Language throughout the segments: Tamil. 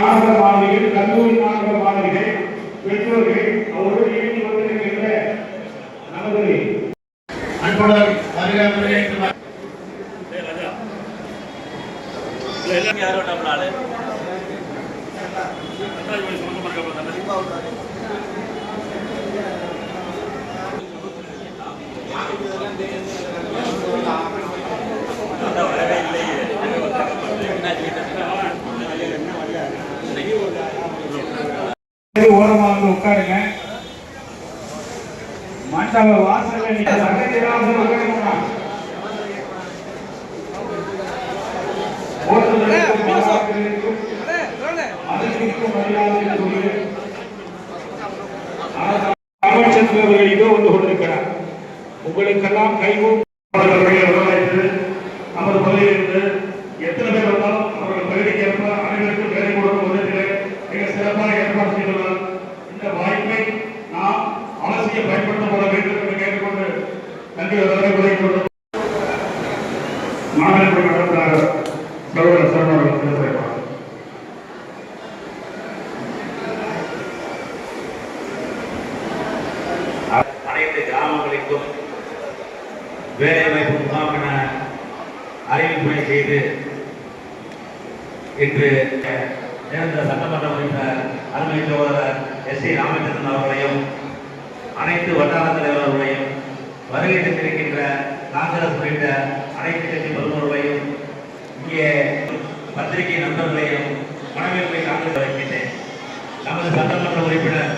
மாணவ மாணவிகள் கல்லூரி மாணவ மாணவிகள் பெற்றோர்கள் அவரோடு இணைந்து கொண்டிருக்கின்ற நமது அன்புடன் வருகிறவர்களே யாரோ நம்ம ஆளு வரவே இல்லையே ஓரமாக வந்து உட்காருங்க. மண்டப வாசல்ல நீங்க சங்கத்திராக உட்காருங்க ஓட்டுநருக்கும் மாணவர்களுக்கும் மதிப்பிற்கும் மரியாதைக்குரிய ராமச்சந்திரன் அவர்கள் இதோ வந்து கொண்டிருக்கிறார். உங்களுக்கெல்லாம் கைகூ நமது பள்ளியிலிருந்து எத்தனை பேர் வந்தாலும் அவர்கள் பகுதிக்கு ஏற்ப அனைவருக்கும் வேலை கொடுக்கும் விதத்திலே மிக சிறப்பாக ஏற்பாடு செய்துள்ளார் இந்த வாய்ப்பை நாம் அவசியம் பயன்படுத்தப்பட வேண்டும் என்று கேட்டுக்கொண்டு நன்றி வரவை கொண்டு மாநிலத்தில் நடந்த சகோதர சகோதரர்கள் பேசுகிறார் அனைத்து கிராமங்களுக்கும் வேலைவாய்ப்பு முகாம் என அறிவிப்பை செய்து இன்று நிரந்தர சட்டமன்ற உறுப்பினர் அருமை சகோதரர் எஸ் சி ராமச்சந்திரன் அவர்களையும் அனைத்து வட்டார தலைவர்களையும் வருகை தந்திருக்கின்ற காங்கிரஸ் உள்ளிட்ட அனைத்து கட்சி பிரமுகர்களையும் இங்கே பத்திரிகை நண்பர்களையும் மனவேற்பை காங்கிரஸ் வைக்கின்றேன் நமது சட்டமன்ற உறுப்பினர்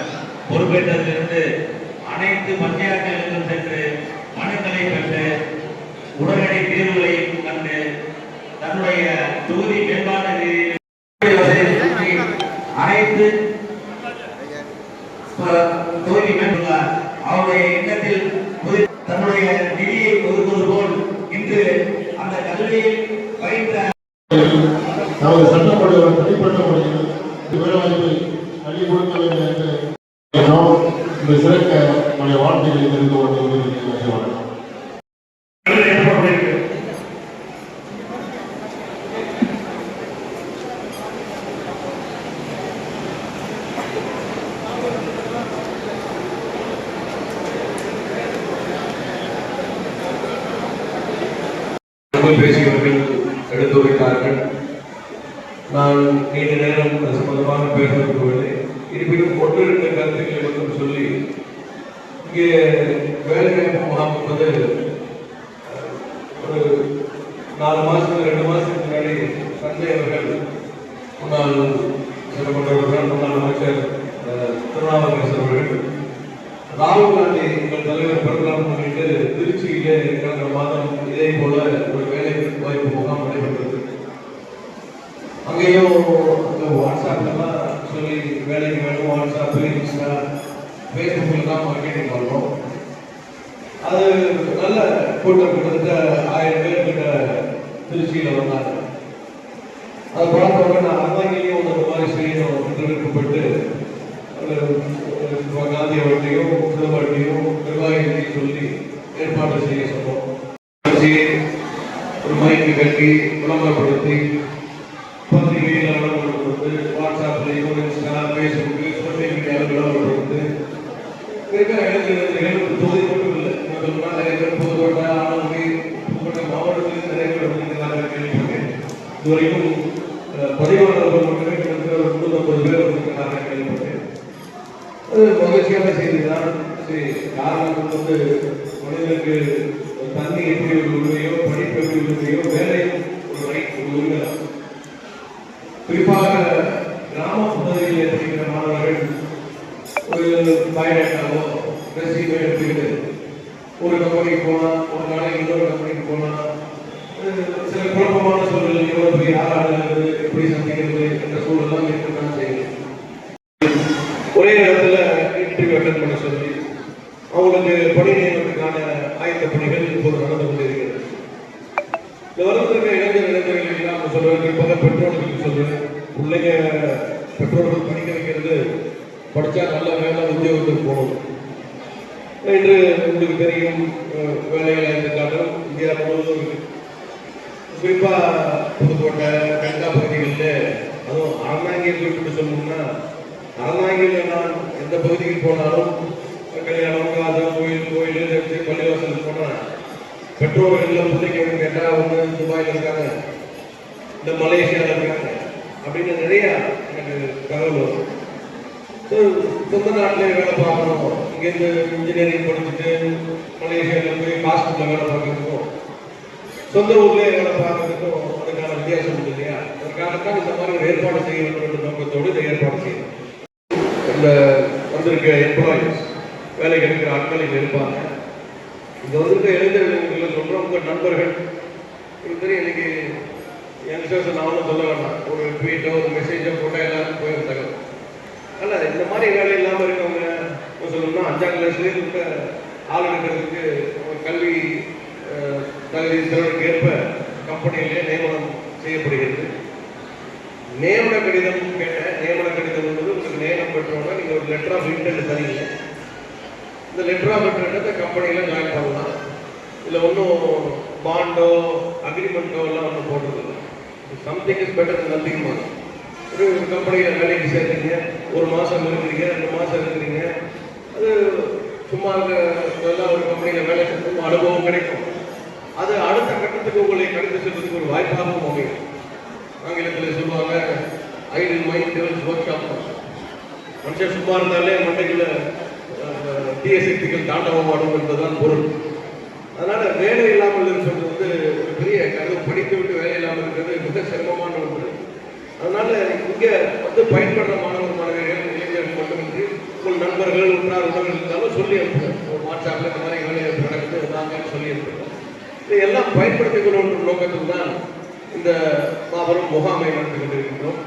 பொறுப்பேற்றதிலிருந்து அனைத்து பஞ்சாயத்துகளுக்கும் சென்று மனுக்களை பெற்று உடனே தீர்வுகளையும் கண்டு தன்னுடைய தொகுதி மேம்பாட்டு நிதியில் அனைத்து ப- தொகுதி மேம்படுவார் அவருடைய எண்ணத்தில் புதி- தன்னுடைய நிதியை ஒதுக்குவது போல் இன்று அந்த கல்வியில் பயின்ற நமது சட்டப்படி தனிப்பட்ட முறையில் வேலைவாய்ப்பை அள்ளி கொடுக்க வேண்டும் என்று எண்ணம் இந்த சிறக்க நம்முடைய வாழ்க்கையை தெரிந்து கொண்டு வணக்கம் ஏற்பட்டிருக்கு தமிழ் பேசியவர்கள் எடுத்துரைத்தார்கள். நான் நீண்ட நேரம் அது சம்பந்தமாக பேச விரும்பவில்லை. இருப்பினும் ஒன்று இரண்டு கருத்துக்களை மட்டும் சொல்லி இங்கே வேலைவாய்ப்பு முகாம் என்பது ஒரு நாலு மாதத்துக்கு ரெண்டு மாதத்துக்கு முன்னாடி சஞ்சய் அவர்கள் முன்னாள் சட்டமன்ற முன்னாள் அமைச்சர் திருநாவுக்கரசர் அவர்கள் ராகுல் காந்தி எங்கள் தலைவர் பிறந்தநாள் முன்னிட்டு திருச்சியிலே கடந்த மாதம் இதே போல ஒரு வேலை வாய்ப்பு முகாம் நடைபெற்றது அங்கேயும் அந்த வாட்ஸ்அப்லாம் சொல்லி வேலைக்கு வேணும் வாட்ஸ்அப் இன்ஸ்டா ஃபேஸ்புக்கில் தான் மார்க்கெட்டிங் பண்ணுறோம் அது நல்ல கூட்டம் கிட்டத்தட்ட ஆயிரம் பேர் கிட்ட திருச்சியில் வந்தாங்க. அதை பார்த்தவங்க நான் அறந்தாங்கிலையும் அந்த மாதிரி செய்யணும் என்று விருப்பப்பட்டு காந்தி அவர்களையும் சிவபாட்டியும் நிர்வாகிகளையும் சொல்லி ஏற்பாடு செய்ய சொன்னோம். ஒரு மைக்கு கட்டி விளம்பரப்படுத்தி பத்திரிகையில் விளம்பரப்படுத்து வாட்ஸ்அப்லையும் இன்ஸ்டா ஃபேஸ்புக்கு சோசியல் மீடியாவில் விளம்பரப்படுத்து இருக்கிற இளைஞர்கள் தொகுதி மட்டும் இல்லை நான் சொல்லணும்னா நிறைய பேர் புதுக்கோட்டை நிறைய பேர் கேள்விப்பட்டேன் இதுவரைக்கும் அஹ், பதிவாளர்கள் மட்டுமே கிட்டத்தட்ட ஒரு முந்நூற்றம்பது பேர் வந்திருக்கிறாங்க கேள்விப்பட்டேன் அது மகிழ்ச்சியான செய்தி தான் சரி காரணம் வந்து மனிதனுக்கு தண்ணி எப்படி ஒரு உரிமையோ படிப்பு எப்படி உரிமையோ வேலையும் ஒரு ரைட் ஒரு உரிமை தான் குறிப்பாக கிராம பகுதிகளில் இருக்கிற மாணவர்கள் ஒரு பயோடேட்டாவோ ரெசியூமோ எடுத்துக்கிட்டு ஒரு கம்பெனிக்கு போனால் ஒரு நாளைக்கு இன்னொரு கம்பெனிக்கு போனால் சில குழப்பமான சூழ்நிலை எவ்வளோ பெரிய ஆளாடுறது எப்படி சந்திக்கிறது என்ற சூழலாம் இருக்கத்தான் செய்யும் ஒரே நேரத்தில் இன்டர்வியூ அட்டன் பண்ண சொல்லி அவங்களுக்கு பணி நியமனத்துக்கான ஆயத்த பணிகள் இப்போது நடந்து கொண்டிருக்கிறது இந்த வருடத்திற்கு இளைஞர் இளைஞர்கள் எல்லாம் சொல்றேன் குறிப்பாக பெற்றோர்களுக்கு சொல்றேன் பிள்ளைங்க பெற்றோர்கள் படிக்க வைக்கிறது படிச்சா நல்ல வேலை உத்தியோகத்துக்கு போகணும் இன்று உங்களுக்கு தெரியும் வேலைகளை வேலைகள் இந்தியா முழுவதும் குறிப்பாக புதுக்கோட்டை கங்கா பகுதிகளில் அதுவும் அறநாங்கியில் குறிப்பிட்டு சொல்லணும்னா அறநாங்கியில் நான் எந்த பகுதிக்கு போனாலும் கல்யாணம் காதம் கோயில் கோயில் சர்ச்சு பள்ளிவாசல் போனால் பெற்றோர்கள் எல்லாம் பிள்ளைங்க கேட்டால் ஒன்று துபாயில் இருக்காங்க இந்த மலேசியாவில் இருக்காங்க அப்படின்னு நிறையா எனக்கு தகவல் வரும். சொந்த நாட்டிலே வேலை பார்க்கணும். இங்கேருந்து இன்ஜினியரிங் படிச்சுட்டு மலேசியாவில் போய் ஹாஸ்பிட்டலில் வேலை பார்க்குறதுக்கும் சொந்த ஊர்லேயே வேலை பார்க்கறதுக்கும் அதுக்கான வித்தியாசம் உண்டு இல்லையா? அதற்காகத்தான் இந்த மாதிரி ஒரு ஏற்பாடு செய்ய வேண்டும் என்ற நோக்கத்தோடு இதை ஏற்பாடு செய்யணும் இந்த வந்திருக்க எம்ப்ளாயிஸ் வேலை கிடைக்கிற ஆட்கள் இங்கே இருப்பாங்க. இங்க வந்திருக்க இளைஞர்கள் சொல்கிறோம் உங்கள் நண்பர்கள் இது தெரியும் இன்னைக்கு யங்ஸ்டர்ஸ் நான் ஒன்றும் சொல்ல வேண்டாம். ஒரு ட்வீட்டோ ஒரு மெசேஜோ போட்டோ எல்லாரும் போயிருந்தாங்க அல்ல இந்த மாதிரி வேலை இல்லாமல் இருக்கவங்க சொல்லணும்னா அஞ்சாம் கிளாஸ்லேயே ஆள் எடுக்கிறதுக்கு கல்வி தகுதி திறனுக்கு ஏற்ப கம்பெனியிலே நியமனம் செய்யப்படுகிறது. நியமன கடிதம் கேட்டேன் நியமன கடிதம் என்பது உங்களுக்கு நியமனம் பெற்றோன்னா நீங்கள் ஒரு லெட்டர் ஆஃப் இன்டென்ட் தரீங்க. இந்த லெட்டர் ஆஃப் இன்டென்ட் கம்பெனியில் ஜாயின் பண்ணலாம். இதில் ஒன்றும் பாண்டோ அக்ரிமெண்ட்டோ எல்லாம் ஒன்றும் போடுறது சம்திங் இஸ் பெட்டர் நத்திங் மாதிரி ஒரு கம்பெனியில் வேலைக்கு சேர்ந்தீங்க ஒரு மாதம் இருக்கிறீங்க ரெண்டு மாதம் இருக்கிறீங்க அது சும்மா இருக்க எல்லாம் ஒரு கம்பெனியில் வேலை செஞ்சு அனுபவம் கிடைக்கும். அது அடுத்த கட்டத்துக்கு உங்களை கடந்து செல்வதற்கு ஒரு வாய்ப்பாகவும் அமையும். ஆங்கிலத்தில் சொல்லுவாங்க idle mind devil's workshop மனுஷன் சும்மா இருந்தாலே மண்டைக்குள்ள தீயசக்திகள் தாண்டவம் ஆடும் என்பதுதான் பொருள். அதனால வேலை இல்லாமல் இருப்பது வந்து ஒரு பெரிய கருது படித்து விட்டு வேலை இல்லாமல் இருக்கிறது மிக சிரமமான ஒன்று. அதனால இங்க வந்து பயன்படுற மாணவர் மாணவிகள் இளைஞர்கள் மட்டுமின்றி உங்கள் நண்பர்கள் உற்றார் உறவுகள் இருந்தாலும் சொல்லி அனுப்புங்க ஒரு வாட்ஸ்அப்ல இந்த மாதிரி வேலை சொல்லியிருக்கிறோம். இதையெல்லாம் இதை எல்லாம் பயன்படுத்திக் கொள்ளும் நோக்கத்தில் தான் இந்த மாபெரும் முகாமை நடத்தி கொண்டிருக்கின்றோம்.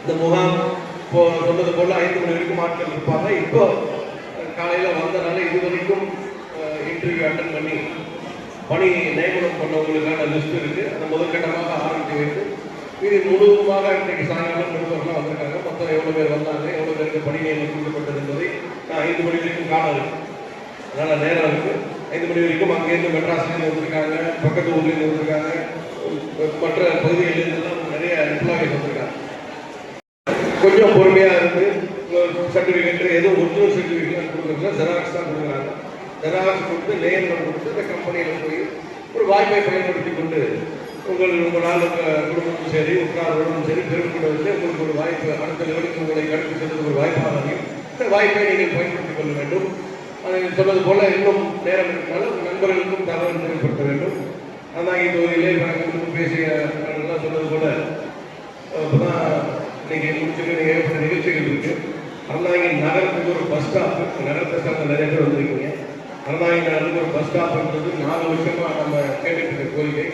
இந்த முகாம் இப்போ சொன்னது போல ஐந்து மணி வரைக்கும் ஆட்கள் இருப்பாங்க. இப்போ காலையில் காலையில வந்தனால இது வரைக்கும் இன்டர்வியூ அட்டன் பண்ணி பணி நியமனம் பண்ணவங்களுக்கான லிஸ்ட் இருக்கு. அந்த முதற்கட்டமாக ஆரம்பித்து வைத்து இது முழுவதுமாக இன்றைக்கு சாயங்காலம் நிருபர்லாம் வந்திருக்காங்க. மொத்தம் எவ்வளோ பேர் வந்தாங்க எவ்வளோ பேருக்கு பணி நியமனம் கொடுக்கப்பட்டது என்பதை நான் ஐந்து மணி வரைக்கும் காணம் அதனால் நேரம் இருக்குது ஐந்து மணி வரைக்கும் அங்கேருந்து மெட்ராஸ்லேருந்து வந்திருக்காங்க பக்கத்து ஊர்லேருந்து வந்திருக்காங்க மற்ற பகுதிகளில் நிறைய எம்ப்ளாயிஸ் வந்திருக்காங்க. கொஞ்சம் பொறுமையாக இருந்து சர்டிஃபிகேட் எதுவும் ஒரிஜினல் சர்டிஃபிகேட் கொடுக்குறதுல ஜெராக்ஸ் தான் கொடுக்குறாங்க. ஜெராக்ஸ் கொடுத்து நேரில் கொடுத்து இந்த கம்பெனியில் போய் ஒரு வாய்ப்பை பயன்படுத்தி கொண்டு உங்கள் உங்களால் உங்கள் குடும்பமும் சரி உற்றார்களும் சரி பெருமைப்படுவதில் உங்களுக்கு ஒரு வாய்ப்பு அடுத்த லெவலுக்கு உங்களை கடந்து செல்வது ஒரு வாய்ப்பாக அமையும் இந்த வாய்ப்பை நீங்கள் பயன்படுத்திக் கொள்ள வேண்டும். சொன்னது போல இன்னும் நேரம் இருந்தாலும் நண்பர்களுக்கும் தகவல் தெரியப்படுத்த வேண்டும். அதான் தொகுதியிலே நாங்கள் பேசிய சொன்னது போல அப்பதான் இன்னைக்கு முடிச்சுட்டு நீங்க ஏற்பட்ட நிகழ்ச்சிகள் இருக்கு. அண்ணாங்கி நகரத்துக்கு ஒரு பஸ் ஸ்டாப் நகரத்தை சார்ந்த நிறைய பேர் வந்திருக்கீங்க. அண்ணாங்கி நகரத்துக்கு ஒரு பஸ் ஸ்டாப்ன்றது நாலு வருஷமா நம்ம கேட்டுட்டு இருக்க கோரிக்கை.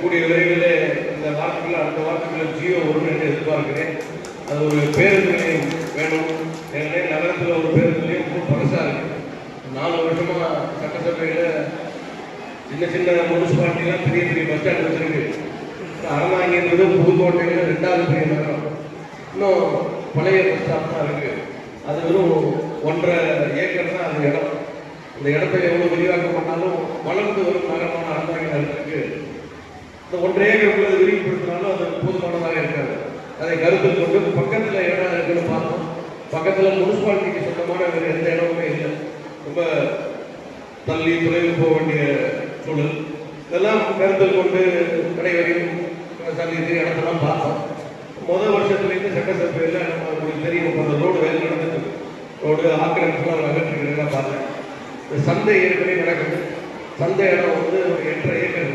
கூடிய விரைவில் இந்த வாரத்துக்குள்ள அடுத்த வாரத்துக்குள்ள ஜியோ வரும் எதிர்பார்க்கிறேன். அது ஒரு பேருந்து நிலையம் வேணும் ஏற்கனவே நகரத்தில் ஒரு பேருந்து நிலையம் ரொம்ப பழசா இருக்கு நாலு வருஷமா சட்டசபையில் சின்ன சின்ன முனிசிபாலிட்டிலாம் பெரிய பெரிய பஸ் ஸ்டாண்ட் வச்சிருக்கு. அறந்தாங்கின்றது புதுக்கோட்டையில் ரெண்டாவது பெரிய நகரம். இன்னும் பழைய பஸ் ஸ்டாப் தான் இருக்குது அது வெறும் ஒன்றரை ஏக்கர் தான் அந்த இடம். இந்த இடத்தை எவ்வளோ விரிவாக்கம் பண்ணாலும் வளர்ந்து வரும் நகரமான அறந்தாங்கி நகரத்துக்கு இந்த ஒன்றரை ஏக்கருக்குள்ள அதை விரிவுபடுத்தினாலும் அது போதுமானதாக இருக்காது. அதை கருத்தில் கொண்டு பக்கத்தில் இடம் இருக்குன்னு பார்த்தோம். பக்கத்தில் முனிசிபாலிட்டிக்கு சொந்தமான வேறு எந்த இடமுமே இல்லை. ரொம்ப தள்ளி துறையில் போக வேண்டிய சூழல் இதெல்லாம் கருத்தில் கொண்டு அனைவரையும் சந்தித்து இடத்தெல்லாம் பார்த்தோம். முதல் வருஷத்துலேருந்து சட்டசபையில் நம்ம உங்களுக்கு தெரியும். இப்போ அந்த ரோடு வேலை நடந்துட்டு ரோடு ஆக்கிரமிப்புலாம் அகற்றுக்கிறதெல்லாம் பார்த்தேன். இந்த சந்தை ஏற்கனவே நடக்குது. சந்தை இடம் வந்து ஒரு எட்டரை ஏக்கர்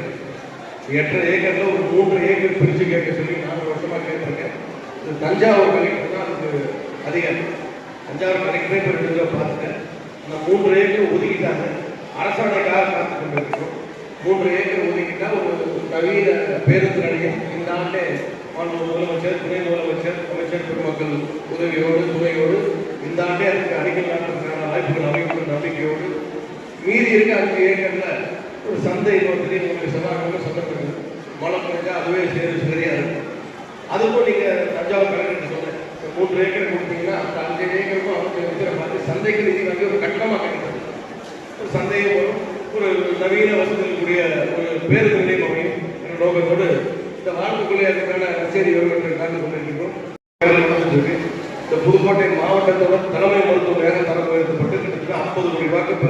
எட்டரை ஏக்கரில் ஒரு மூன்று ஏக்கர் பிரித்து கேட்க சொல்லி நாலு வருஷமாக கேட்டிருக்கேன். இது தஞ்சாவூர் கலெக்டர் தான் அதுக்கு அதிகாரி தஞ்சாவூர் கலெக்டரே போய் பார்த்துட்டேன் அந்த மூன்று ஏக்கர் ஒதுக்கிட்டாங்க. அரசாணைக்காக காத்து கொண்டிருக்கிறோம் மூன்று ஏக்கர் ஒதுக்கிட்டால் ஒரு நவீன பேருந்து நிலையம் இந்த ஆண்டே மாநில முதலமைச்சர் துணை முதலமைச்சர் அமைச்சர் பெருமக்கள் உதவியோடு துணையோடு இந்த ஆண்டே அதுக்கு அடிக்கல் நாட்டுக்கான வாய்ப்புகள் அமைக்கும் நம்பிக்கையோடு மீதி இருக்க அஞ்சு ஏக்கர்ல ஒரு சந்தை நோக்கி உங்களுக்கு செவ்வாய்க்கிழமை சொல்லப்படுது மழை குறைஞ்சா அதுவே சேரும் சரியா இருக்கும். அதுக்கும் நீங்க தஞ்சாவூர் கலெக்டர் சொன்னேன் மூன்று ஏக்கர் கொடுத்தீங்கன்னா அந்த அஞ்சு ஏக்கருக்கும் அவங்க இருக்கிற பார்த்து சந்தைக்கு நிதி ஒரு கட்டமா கட்டுறது ஒரு சந்தையை வரும் நவீன வசதிகளுக்குரிய ஒரு பேருந்து நிலையம் அமையும் என்ற நோக்கத்தோடு இந்த வாரத்துக்குள்ளே அதுக்கான கச்சேரி வரும் என்று இந்த புதுக்கோட்டை மாவட்டத்தோட தலைமை மருத்துவமனையாக தரம் உயர்த்தப்பட்டு கிட்டத்தட்ட ஐம்பது கோடி ரூபாய்க்கு இப்போ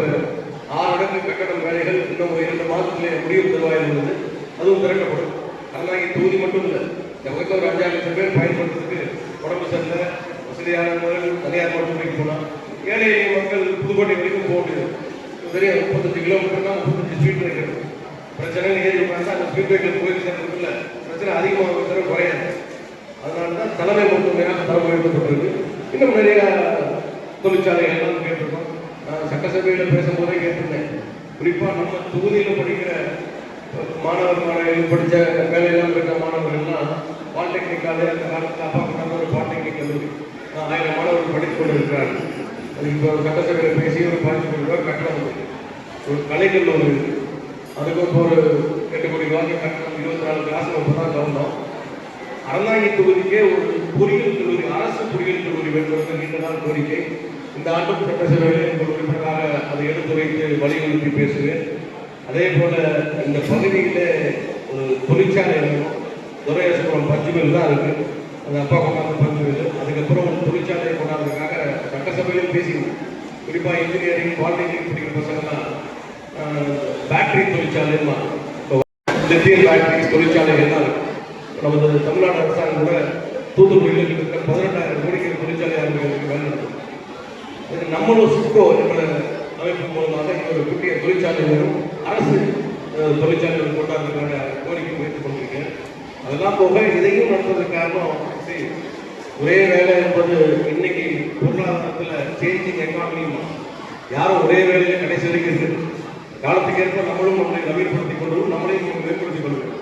ஆறு இடங்கு கட்டடம் வேலைகள் இன்னும் இரண்டு மாதத்திலே முடிவு தருவாயில் உள்ளது. அதுவும் திரட்டப்படும். அதெல்லாம் இங்கே தொகுதி மட்டும் இல்லை இந்த ஒரு அஞ்சாறு லட்சம் பேர் பயன்படுத்துறதுக்கு உடம்பு சரியில்லை. வசதியானவர்கள் தனியார் மருத்துவமனைக்கு போனால் ஏழை மக்கள் புதுக்கோட்டை வரைக்கும் போக முடியாது. பெரிய முப்பத்தஞ்சு கிலோமீட்டர்னா முப்பத்தஞ்சு ஸ்பீட் பிரேக்கர் பிரச்சனை ஏறி பார்த்தா அந்த ஸ்பீட் பிரேக்கர் போய் சேர்றதுக்குள்ள பிரச்சனை அதிகமாக தர குறையாது. அதனால தான் தலைமை மருத்துவமையாக தரம் உயர்த்தப்பட்டிருக்கு. இன்னும் நிறைய தொழிற்சாலைகள் எல்லாம் கேட்டிருக்கோம். நான் சட்டசபையில் பேசும்போதே கேட்டிருந்தேன். குறிப்பாக நம்ம தொகுதியில் படிக்கிற மாணவர் மாணவிகள் படித்த வேலையெல்லாம் இருக்கிற மாணவர்கள்லாம் பாலிடெக்னிக் காலேஜ் அந்த காலத்தில் அப்பா கொண்டாந்து ஒரு பாலிடெக்னிக் கல்லூரி. ஆயிரம் மாணவர்கள் படித்துக் கொண்டிருக்கிறார்கள். அது இப்போ சட்டசபையில் பேசி ஒரு பதினஞ்சு கோடி ரூபாய் கட்டணம் இருக்குது ஒரு கலைக்கல்லூரி இருக்குது அதுக்கு இப்போ ஒரு எட்டு கோடி ரூபாய்க்கு கட்டணம் இருபத்தி நாலு கிளாஸ் நம்ம தான் கவர்ந்தோம் அறந்தாங்கி தொகுதிக்கே ஒரு பொறியியல் கல்லூரி அரசு பொறியியல் கல்லூரி வேண்டும் நீண்ட நாள் கோரிக்கை. இந்த ஆண்டும் சட்டசபையில் எங்கள் உறுப்பினராக அதை எடுத்துரைத்து வலியுறுத்தி பேசுவேன். அதே போல இந்த பகுதியில் ஒரு தொழிற்சாலை வேணும். துரையசுரம் பஞ்சுமில் தான் இருக்குது அந்த அப்பா கொண்டாந்து பஞ்சுமில் அதுக்கப்புறம் ஒரு தொழிற்சாலையை கொண்டாடுறதுக்காக சட்டசபையிலும் பேசினோம் குறிப்பாக இன்ஜினியரிங் பாலிடெக்னிக் படிக்கிற பசங்கள்லாம் பேட்டரி தொழிற்சாலைமா லித்தியம் பேட்டரி தொழிற்சாலைகள் தான் இருக்கு. நமது தமிழ்நாடு அரசாங்கம் கூட தூத்துக்குடியில் இருக்கிற பதினெட்டாயிரம் கோடிக்கு தொழிற்சாலை ஆரம்பிக்கிறதுக்கு வேலை நடக்குது. நம்மளும் சுக்கோ என்ற அமைப்பு மூலமாக இங்க ஒரு குட்டிய தொழிற்சாலை வரும். அரசு தொழிற்சாலைகள் கொண்டாடுறதுக்கான கோரிக்கை வைத்துக் கொண்டிருக்கேன் அதெல்லாம் போக இதையும் நடத்துவதற்கு காரணம் சரி, ஒரே வேலை என்பது இன்னைக்கு பொருளாதாரத்தில் சேஞ்சிங் எக்கானமியும் யாரும் ஒரே வேலையில கடைசி வரைக்கும் இருக்கு காலத்துக்கு ஏற்ப நம்மளும் நம்மளை நவீனப்படுத்திக் கொள்வோம் நம்மளையும் மேம்படுத்திக் கொள்வோம்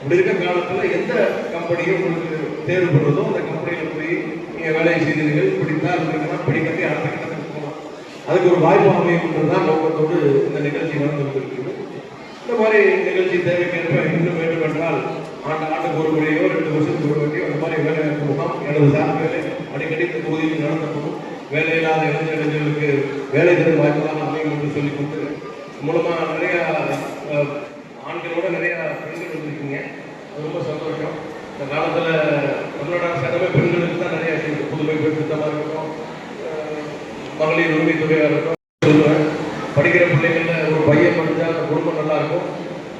அப்படி இருக்க காலத்தில் எந்த கம்பெனியும் உங்களுக்கு தேர்வு அந்த கம்பெனியில் போய் நீங்கள் வேலையை செய்தீர்கள் பிடித்தால் இருந்தீங்கன்னா பிடிக்கட்டி அடுத்த கட்டத்துக்கு போகலாம். அதுக்கு ஒரு வாய்ப்பு அமையும் தான் நோக்கத்தோடு இந்த நிகழ்ச்சி நடந்து கொண்டிருக்கிறது. இந்த மாதிரி நிகழ்ச்சி தேவைக்கேற்ப இன்னும் வேண்டும் என்றால் ஆண்டு ஆண்டுக்கு ஒரு முறையோ ரெண்டு வருஷத்துக்கு ஒரு முறையோ அந்த மாதிரி வேலை கொடுக்கலாம் முகாம் எனது சார்பில் அடிக்கடி இந்த தொகுதியில் நடத்தப்படும். வேலையில்லாத இளைஞர் இளைஞர்களுக்கு வேலை தரும் வாய்ப்புதான் அமையும் என்று சொல்லிக்கொண்டு மூலமாக நிறைய ஆண்களோட நிறைய பெண்கள் வந்திருக்கீங்க. அது ரொம்ப சந்தோஷம். இந்த காலத்தில் தமிழ்நாடு அரசாங்கமே பெண்களுக்கு தான் நிறைய செய்யுது புதுமை பெண் திட்டமாக இருக்கட்டும் மகளிர் உரிமை தொகையாக இருக்கட்டும் சொல்லுவேன். படிக்கிற பிள்ளைங்களில் ஒரு பையன் படித்தா அந்த குடும்பம் நல்லாயிருக்கும்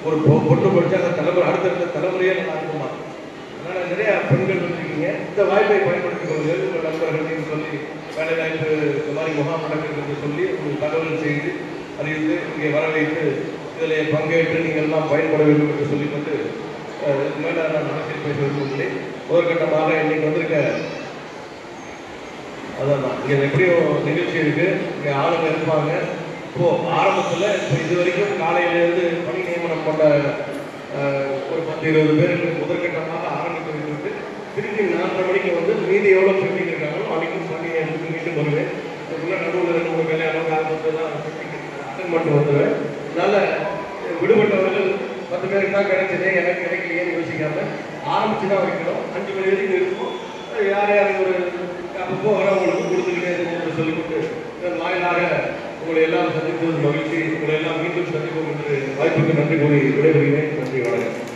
ஒரு பொண்ணு படித்தா அந்த தலைமுறை அடுத்தடுத்த தலைமுறையே நல்லா இருக்குமா அதனால் நிறைய பெண்கள் வந்திருக்கீங்க. இந்த வாய்ப்பை பயன்படுத்திக்கொண்டு கொள்ளுங்கள் உங்கள் நண்பர்களையும் சொல்லி வேலை வாய்ப்பு இந்த மாதிரி முகாம் நடக்கிறது சொல்லி உங்களுக்கு தகவல் செய்து அறிவித்து இங்கே வர வைத்து இதில் பங்கேற்று நீங்கள் எல்லாம் பயன்பட வேண்டும் என்று சொல்லிக்கொண்டு இதுக்கு மேலே நான் அரசியல் பேச விரும்பவில்லை முதற்கட்டமாக இன்னைக்கு வந்திருக்க அதான் தான். எப்படியும் நிகழ்ச்சி இருக்கு. இங்கே ஆளுங்க இருப்பாங்க. இப்போ ஆரம்பத்தில் இப்போ இது வரைக்கும் காலையிலேருந்து பணி நியமனம் கொண்ட ஒரு பத்து இருபது பேருக்கு முதற்கட்டமாக ஆரம்பித்து திருப்பி நாலரை மணிக்கு வந்து மீதி எவ்வளோ பெண்டிங் இருக்காங்களோ அன்றைக்கும் பண்ணி மீண்டும் வருவேன். அதுக்குள்ள நடுவில் ரெண்டு மூணு வேலையாளர் ஆரம்பித்து தான் அட்டன் பண்ணிட்டு வந்துடுவேன். அதனால் விடுபட்டவர்கள் பத்து பேருக்கு தான் கிடைச்சதே. எனக்கு கிடைக்கலையேன்னு யோசிக்காமல் ஆரம்பிச்சு தான் வைக்கணும். அஞ்சு மணி வரைக்கும் இருக்கும். யார் யார் ஒரு அப்பப்போ வரவங்களுக்கு கொடுத்துக்கிட்டே இருக்கணும்னு சொல்லிவிட்டு இதன் வாயிலாக உங்களை எல்லாம் சந்திப்பது மகிழ்ச்சி உங்களை எல்லாம் மீண்டும் சந்திப்போம் என்று வாய்ப்புக்கு நன்றி கூறி விடைபெறுகிறேன். நன்றி வணக்கம்.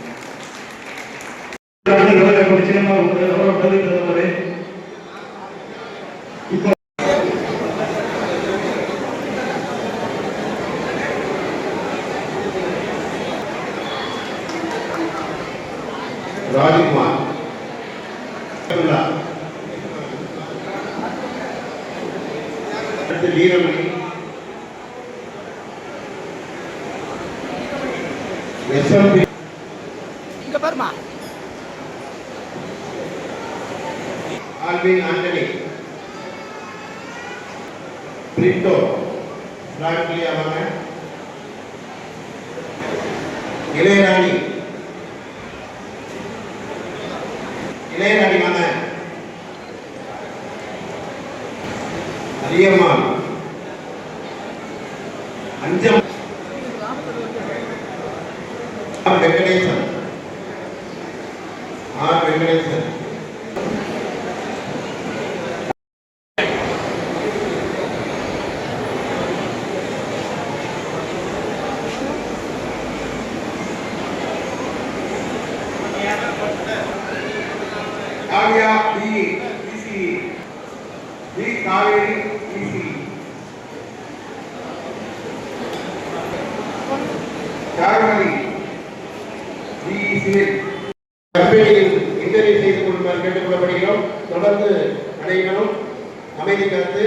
ప్రతి వీరుల్ని ఎస్ఎంపి ఆల్విన్ ఆంటనీ प्रिंटो फ्लैट लिया हुआ है इलेरानी அரியம்மாள் அஞ்சம் காவியா பி பிசி காவேரி இசி சார்மதி சிவில் கம்பெனியில் இன்டர்வியூ செய்து கொள்வார் கேட்டுக்கொள்ளப்படுகிறோம் தொடர்ந்து அனைவரும் அமைதி காத்து